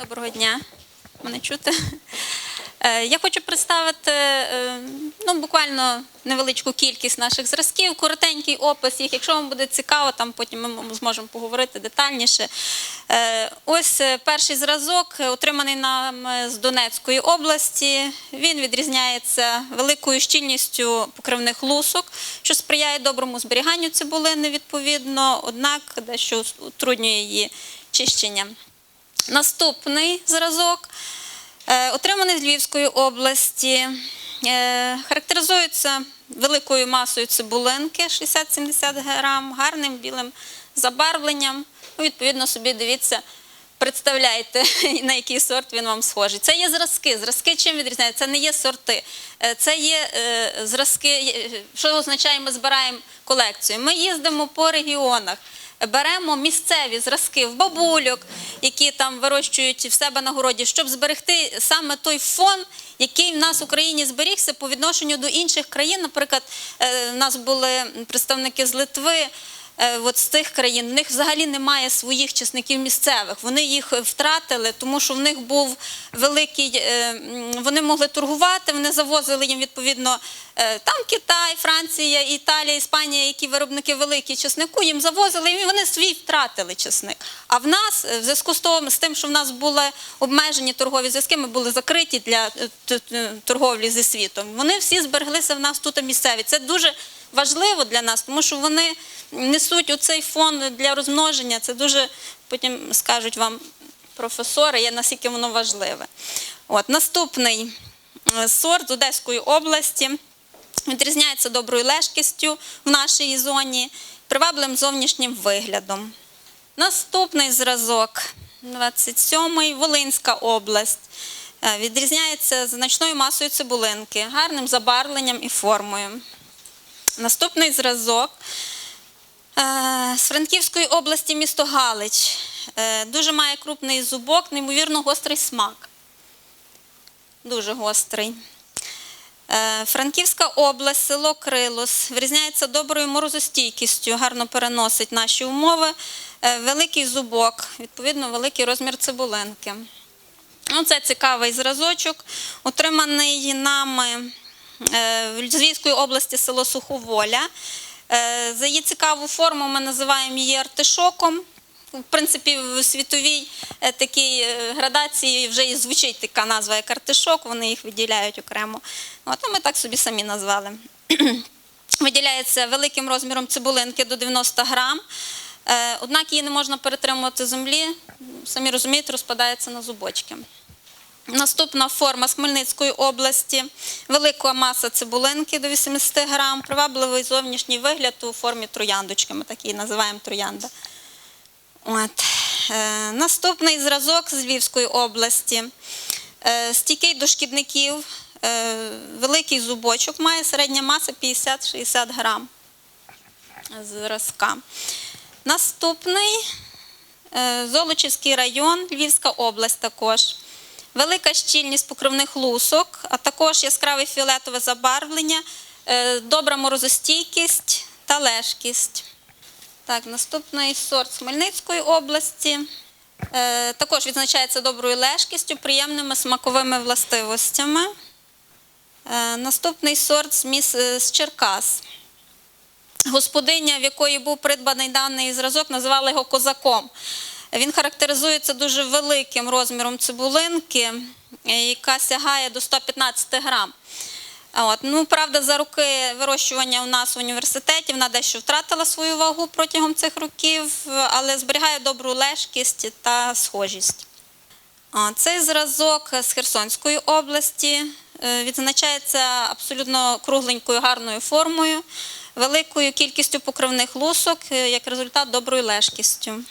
Доброго дня. Мене чути. Е, Я хочу представити е, ну, буквально невеличку кількість наших зразків, коротенький опис їх. Якщо вам буде цікаво, там потім ми зможемо поговорити детальніше. Е, Ось перший зразок, отриманий нам з Донецької області. Він відрізняється великою щільністю покривних лусок, що сприяє доброму зберіганню цибулини відповідно, однак дещо утруднює її чищення. Наступний зразок, е, отриманий з Львівської області, е, характеризується великою масою цибулинки 60-70 грам, гарним білим забарвленням. Ну, відповідно, собі дивіться, представляйте, на який сорт він вам схожий. Це є зразки. Зразки чим відрізняються? Це не є сорти. Е, Це є е, зразки, е, що означає, ми збираємо колекцію. Ми їздимо по регіонах беремо місцеві зразки в бабульок, які там вирощують в себе на городі, щоб зберегти саме той фон, який в нас в Україні зберігся по відношенню до інших країн. Наприклад, в нас були представники з Литви. Е, От з цих країн в них взагалі немає своїх часників місцевих. Вони їх втратили, тому що в них був великий. е, Вони могли торгувати, вони завозили їм відповідно е, там Китай, Франція, Італія, Іспанія, які виробники великі чеснику, їм завозили, і вони свій втратили чесник. А в нас, в зв'язку з з тим, що в нас були обмежені торгові зв'язки, ми були закриті для торговлі зі світом. Вони всі збереглися в нас тут місцеві. Це дуже важливо для нас, тому що вони несуть оцей фон для розмноження. Це дуже потім скажуть вам професори, є наскільки воно важливе. От наступний е, сорт з Одеської області. Відрізняється доброю лежкістю в нашій зоні, привабливим зовнішнім виглядом. Наступний зразок, 27-й, Волинська область. Е, Відрізняється значною масою цибулинки, гарним забарвленням і формою. Наступний зразок е, з Франківської області, місто Галич. Е, Дуже має крупний зубок, неймовірно гострий смак. Дуже гострий. Е, Франківська область, село Крилос, вирізняється доброю морозостійкістю, гарно переносить наші умови. Великий зубок, відповідно, великий розмір цибулинки. Ну, це цікавий зразочок, отриманий нами в Львівської області село Суховоля. Е, За її цікаву форму ми називаємо її артишоком. В принципі, в світовій е, такій е, градації вже і звучить така назва, як артишок, вони їх виділяють окремо. От, а ми так собі самі назвали. Виділяється великим розміром цибулинки до 90 грам. Е, Однак її не можна перетримувати землі, самі розумієте, розпадається на зубочки. Наступна форма з Хмельницької області. Велика маса цибулинки до 80 грам, привабливий зовнішній вигляд у формі трояндочки. Ми так називаємо троянда. Е, наступний зразок з Львівської області. Е, стійкий до шкідників, е, великий зубочок має, середня маса 50-60 грам зразка. Наступний Золочівський район, Львівська область також. Велика щільність покривних лусок, а також яскраве фіолетове забарвлення, е, добра морозостійкість та лежкість. Так, наступний сорт з Хмельницької області. Е, також відзначається доброю лежкістю, приємними смаковими властивостями. Е, наступний сорт з, Черкас. Господиня, в якої був придбаний даний зразок, називала його козаком. Він характеризується дуже великим розміром цибулинки, е, яка сягає до 115 грам. От. Ну, правда, за роки вирощування у нас в університеті вона дещо втратила свою вагу протягом цих років, але зберігає добру лежкість та схожість. Цей зразок з Херсонської області е, відзначається абсолютно кругленькою гарною формою, великою кількістю покривних лусок, е, як результат доброю лежкістю.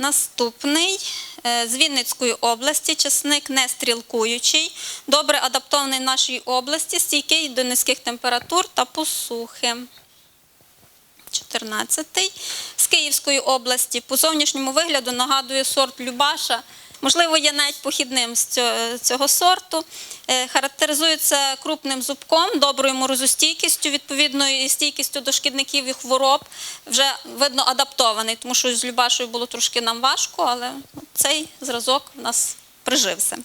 Наступний е, з Вінницької області, часник не стрілкуючий, добре адаптований в нашій області, стійкий до низьких температур та посухи. 14. З Київської області по зовнішньому вигляду нагадує сорт Любаша. Можливо, є навіть похідним з цього, сорту. Е, Характеризується крупним зубком, доброю морозостійкістю, відповідно і стійкістю до шкідників і хвороб. Вже видно адаптований, тому що з Любашою було трошки нам важко, але цей зразок в нас прижився.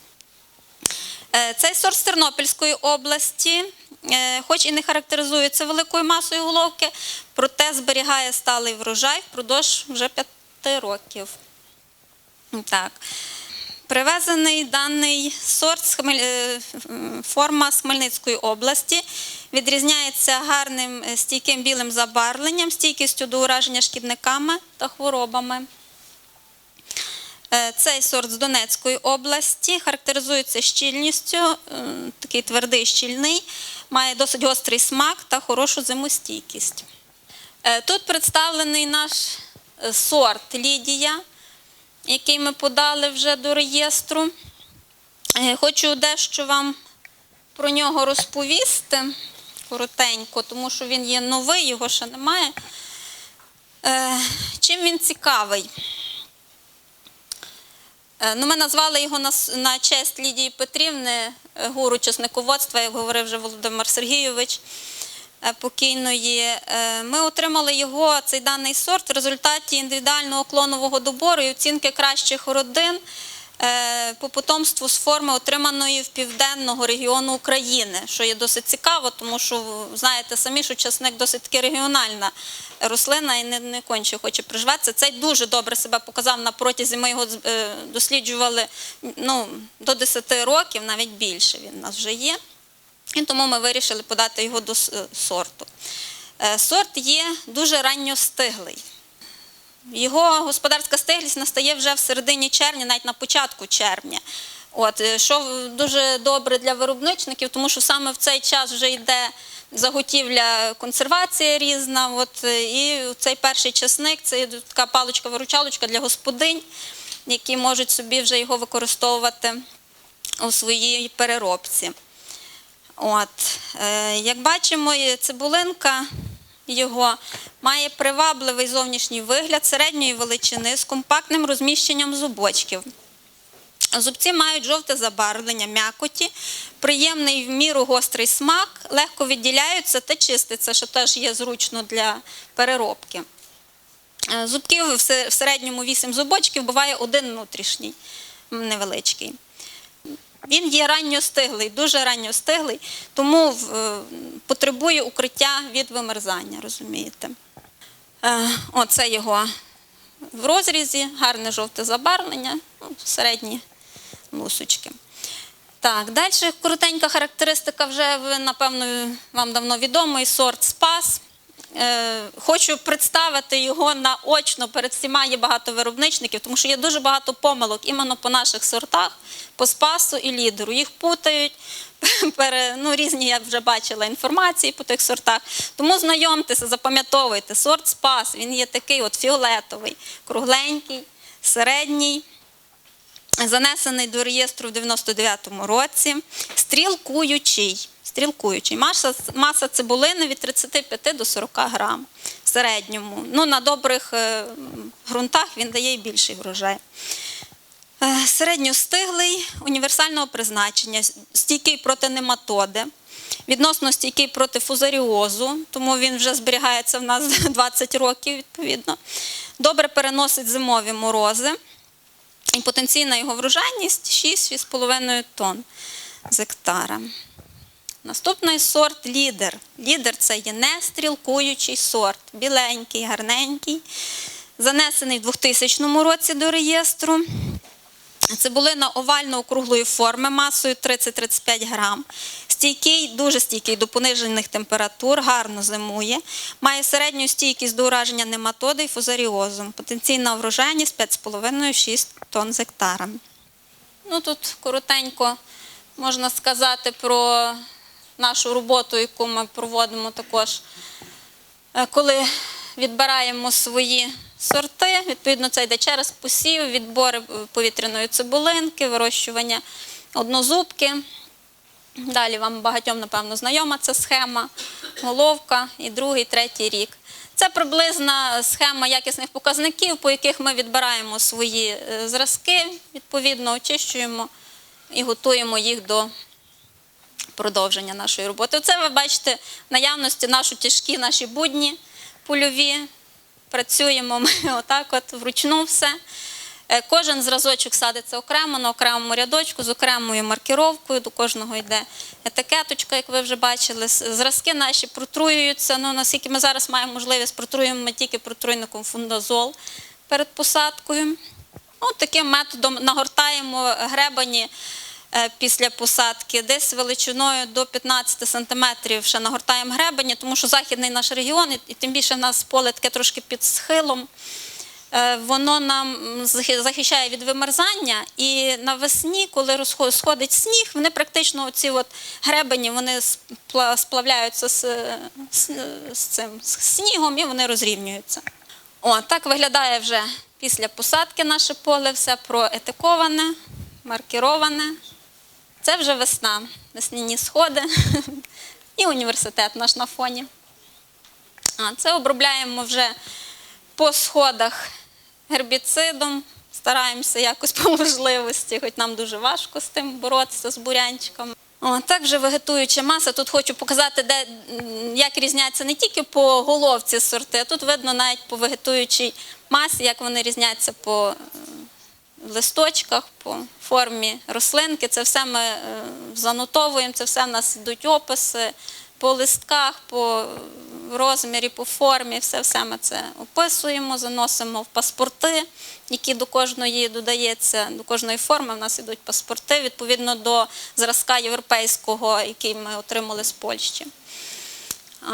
Е, Цей сорт з Тернопільської області, е, хоч і не характеризується великою масою головки, проте зберігає сталий врожай впродовж вже п'яти років. Так. Привезений даний сорт е, форма з Хмельницької області. Відрізняється гарним е, стійким білим забарвленням, стійкістю до ураження шкідниками та хворобами. Е, Цей сорт з Донецької області характеризується щільністю, такий твердий щільний, має досить гострий смак та хорошу зимостійкість. Тут представлений наш сорт Лідія, який ми подали вже до реєстру. Е, Хочу дещо вам про нього розповісти коротенько, тому що він є новий, його ще немає. Е, Чим він цікавий? Е, Ну, ми назвали його на, на честь Лідії Петрівни, гуру чесниководства, як говорив вже Володимир Сергійович покійної. Е, Ми отримали його, цей даний сорт, в результаті індивідуального клонового добору і оцінки кращих родин е, по потомству з форми, отриманої в південного регіону України, що є досить цікаво, тому що знаєте самі, що часник досить таки регіональна рослина і не, не конче хоче приживатися. Цей дуже добре себе показав на протязі. Ми його е, досліджували ну, до 10 років, навіть більше він у нас вже є. І тому ми вирішили подати його до сорту. Е, Сорт є дуже ранньостиглий. Його господарська стиглість настає вже в середині червня, навіть на початку червня. От, е, що дуже добре для виробничників, тому що саме в цей час вже йде заготівля, консервація різна. От, е, і цей перший часник це така паличка-виручалочка для господинь, які можуть собі вже його використовувати у своїй переробці. От, е, як бачимо, цибулинка його має привабливий зовнішній вигляд середньої величини з компактним розміщенням зубочків. Зубці мають жовте забарвлення м'якоті, приємний в міру гострий смак, легко відділяються та чиститься, що теж є зручно для переробки. Е, Зубків в середньому 8 зубочків, буває один внутрішній невеличкий. Він є ранньостиглий, дуже ранньостиглий, тому е, потребує укриття від вимерзання, розумієте. Е, Оце його в розрізі, гарне жовте забарвлення, ну, середні лусочки. Так, далі коротенька характеристика вже, напевно, вам давно відомий сорт Спас. Е, Хочу представити його наочно перед всіма є багато виробничників, тому що є дуже багато помилок іменно по наших сортах, по спасу і лідеру. Їх путають, ну, різні я вже бачила інформації по тих сортах. Тому знайомтеся, запам'ятовуйте. Сорт спас, він є такий от фіолетовий, кругленький, середній. Занесений до реєстру в 99-му році, стрілкуючий. Стрілкуючий. Маса, маса цибулини від 35 до 40 грам в середньому. Ну, на добрих е, ґрунтах він дає і більший врожай. Е, Середньостиглий, універсального призначення, стійкий проти нематоди, відносно стійкий проти фузаріозу, тому він вже зберігається в нас 20 років, відповідно. Добре переносить зимові морози. І потенційна його врожайність 6-6,5 тонн з гектара. Наступний сорт лідер. Лідер це є не стрілкуючий сорт, біленький, гарненький, занесений в 2000 році до реєстру. Цибулина овально-округлої форми масою 30-35 грам. Стійкий, дуже стійкий до понижених температур, гарно зимує. Має середню стійкість до ураження нематоди і фузаріозом. Потенційна врожайність 5,5-6 тонн з гектара. Ну, тут коротенько можна сказати про нашу роботу, яку ми проводимо також Е, коли відбираємо свої сорти, відповідно, це йде через посів, відбори повітряної цибулинки, вирощування однозубки. Далі вам багатьом, напевно, знайома ця схема, головка і другий, третій рік. Це приблизна схема якісних показників, по яких ми відбираємо свої е, зразки, відповідно очищуємо і готуємо їх до продовження нашої роботи. Оце ви бачите в наявності наші тяжкі, наші будні польові. Працюємо ми отак, от вручну все. Е, Кожен зразочок садиться окремо на окремому рядочку з окремою маркіровкою. До кожного йде етикеточка, як ви вже бачили. Зразки наші протруюються. Ну, наскільки ми зараз маємо можливість, протруємо ми тільки протруйником фундазол перед посадкою. От таким методом нагортаємо гребані е, після посадки, десь величиною до 15 сантиметрів ще нагортаємо гребені, тому що західний наш регіон, і- і тим більше в нас поле таке трошки під схилом. Е, Воно нам захищає від вимерзання, і навесні, коли сходить сніг, вони практично ці от гребені вони сплавляються з, з, з цим з снігом і вони розрівнюються. О, так виглядає вже після посадки наше поле, все проетиковане, маркіроване. Це вже весна, весняні сходи і університет наш на фоні. А це обробляємо вже по сходах гербіцидом. Стараємося якось по можливості, хоч нам дуже важко з тим боротися з бурянчиками. О, також вегетуюча маса. Тут хочу показати, де, як різняться не тільки по головці сорти, а тут видно навіть по вегетуючій масі, як вони різняться по е, листочках, по формі рослинки. Це все ми е, занотовуємо, це все в нас йдуть описи по листках, по розмірі, по формі, все, все ми це описуємо, заносимо в паспорти, які до кожної додається, до кожної форми в нас йдуть паспорти відповідно до зразка європейського, який ми отримали з Польщі.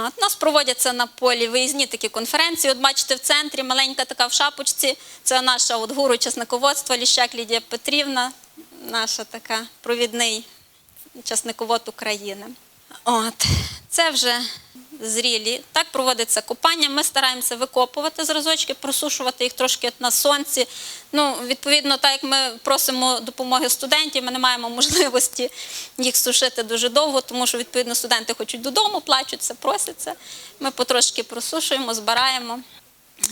От нас проводяться на полі виїзні такі конференції. От бачите, в центрі маленька така в шапочці. Це наша от гуру часниководства Ліщак Лідія Петрівна, наша така провідний часниковод України. От це вже зрілі. Так проводиться купання. Ми стараємося викопувати зразочки, просушувати їх трошки на сонці. Ну, відповідно, так як ми просимо допомоги студентів, ми не маємо можливості їх сушити дуже довго, тому що відповідно студенти хочуть додому, плачуться, просяться. Ми потрошки просушуємо, збираємо.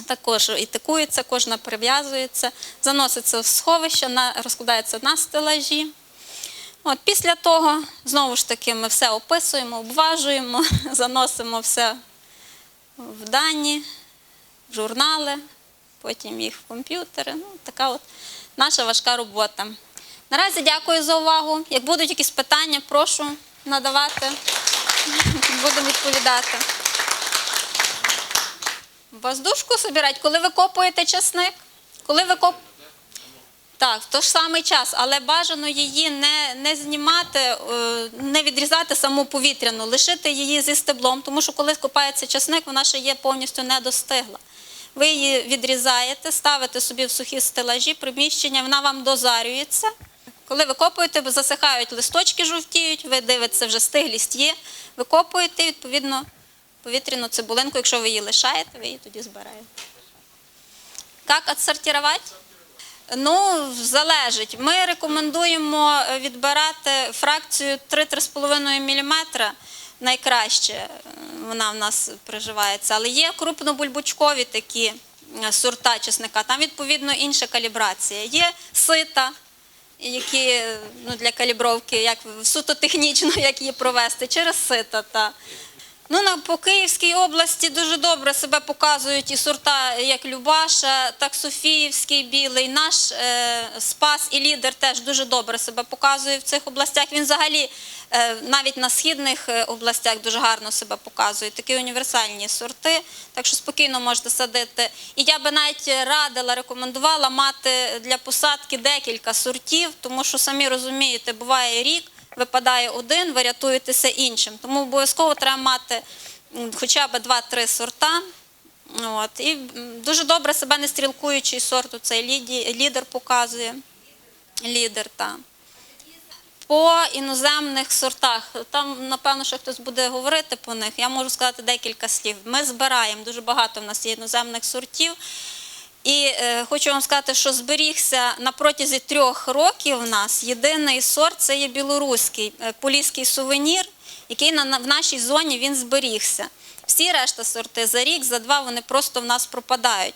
Також і тикується, кожна прив'язується, заноситься в сховище, розкладається на стелажі. От, після того, знову ж таки, ми все описуємо, обважуємо, заносимо все в дані, в журнали, потім їх в комп'ютери. Ну, така от наша важка робота. Наразі дякую за увагу. Як будуть якісь питання, прошу надавати, будемо відповідати. Воздушку собирать, коли ви копуєте часник, коли ви коп... Так, в той ж самий час, але бажано її не, не знімати, е, не відрізати саму повітряну, лишити її зі стеблом, тому що коли копається часник, вона ще є повністю недостигла. Ви її відрізаєте, ставите собі в сухі стелажі, приміщення, вона вам дозарюється. Коли ви копуєте, засихають листочки, жовтіють, ви дивитеся, вже стиглість є, ви копуєте, відповідно, повітряну цибулинку, якщо ви її лишаєте, ви її тоді збираєте. Як відсортувати? Ну, залежить. Ми рекомендуємо е, відбирати фракцію 3-3,5 мм найкраще е, вона в нас приживається. Але є крупнобульбучкові такі е, сорта чесника, там відповідно інша калібрація. Є сита, які ну, для калібровки, як суто технічно, як її провести, через сита. Та. Ну, на, по Київській області дуже добре себе показують і сорта, як Любаша, так Софіївський білий. Наш е, Спас і лідер теж дуже добре себе показує в цих областях. Він взагалі е, навіть на східних е, областях дуже гарно себе показує. Такі універсальні сорти, так що спокійно можете садити. І я би навіть радила, рекомендувала мати для посадки декілька сортів, тому що самі розумієте, буває рік випадає один, ви рятуєтеся іншим. Тому обов'язково треба мати хоча б 2-3 сорта. От. І дуже добре себе не стрілкуючий сорт, цей лідер показує. Лідер, так. По іноземних сортах, там, напевно, що хтось буде говорити по них, я можу сказати декілька слів. Ми збираємо, дуже багато в нас є іноземних сортів. І е, хочу вам сказати, що зберігся на протязі трьох років в нас єдиний сорт це є білоруський е, поліський сувенір, який на, в нашій зоні він зберігся. Всі решта сорти за рік, за два вони просто в нас пропадають.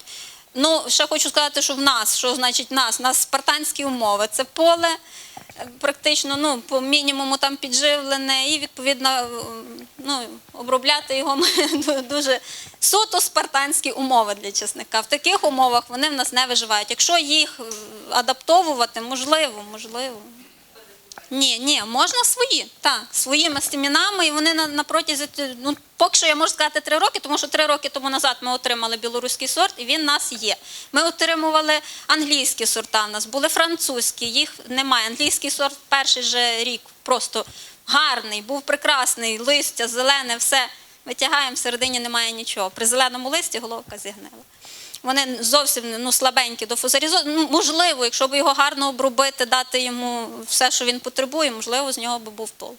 Ну, ще хочу сказати, що в нас, що значить нас, у нас спартанські умови. Це поле е, практично ну, по мінімуму там підживлене, і відповідно е, ну, обробляти його дуже суто спартанські умови для чесника. В таких умовах вони в нас не виживають. Якщо їх е, адаптовувати, можливо, можливо. Ні, ні, можна свої, так, своїми стемінами, і вони на, на протязі, ну, поки що я можу сказати три роки, тому що три роки тому назад ми отримали білоруський сорт, і він в нас є. Ми отримували англійські сорта, в нас були французькі, їх немає. Англійський сорт перший же рік просто гарний, був прекрасний, листя, зелене, все. Витягаємо, всередині немає нічого. При зеленому листі головка зігнила. Вони зовсім ну, слабенькі до фузарізу. Ну, можливо, якщо б його гарно обробити, дати йому все, що він потребує, можливо, з нього би був толк.